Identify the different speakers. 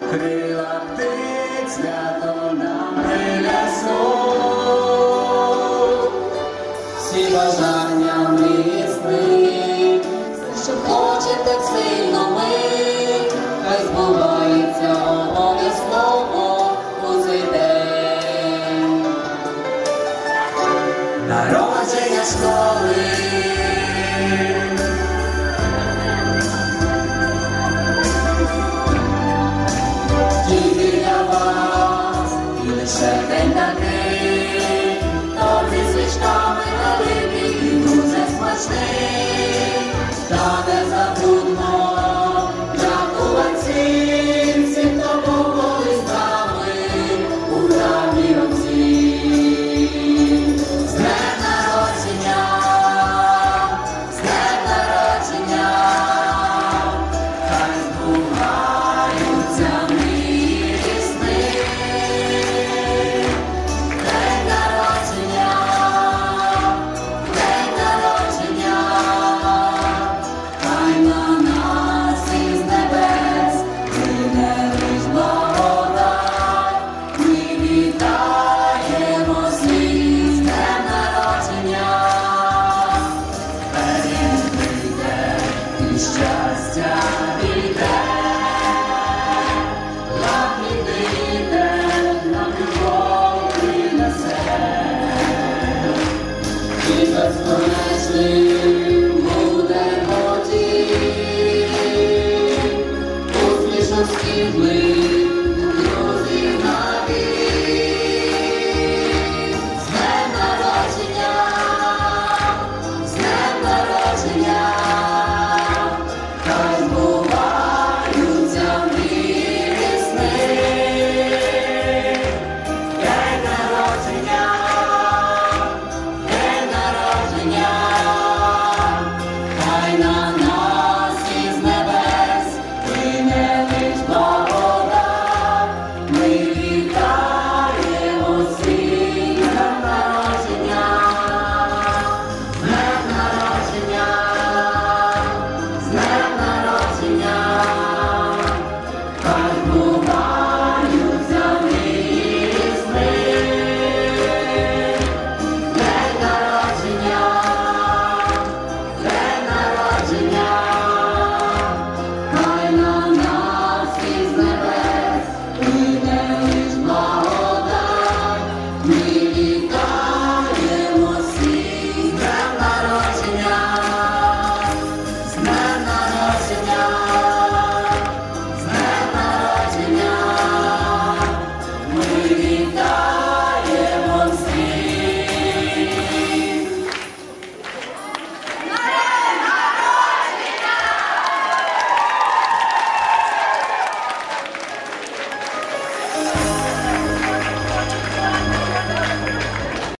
Speaker 1: крила птиць свято нам всі бажання міцні, що хоче так сильно. God's name. Navidad.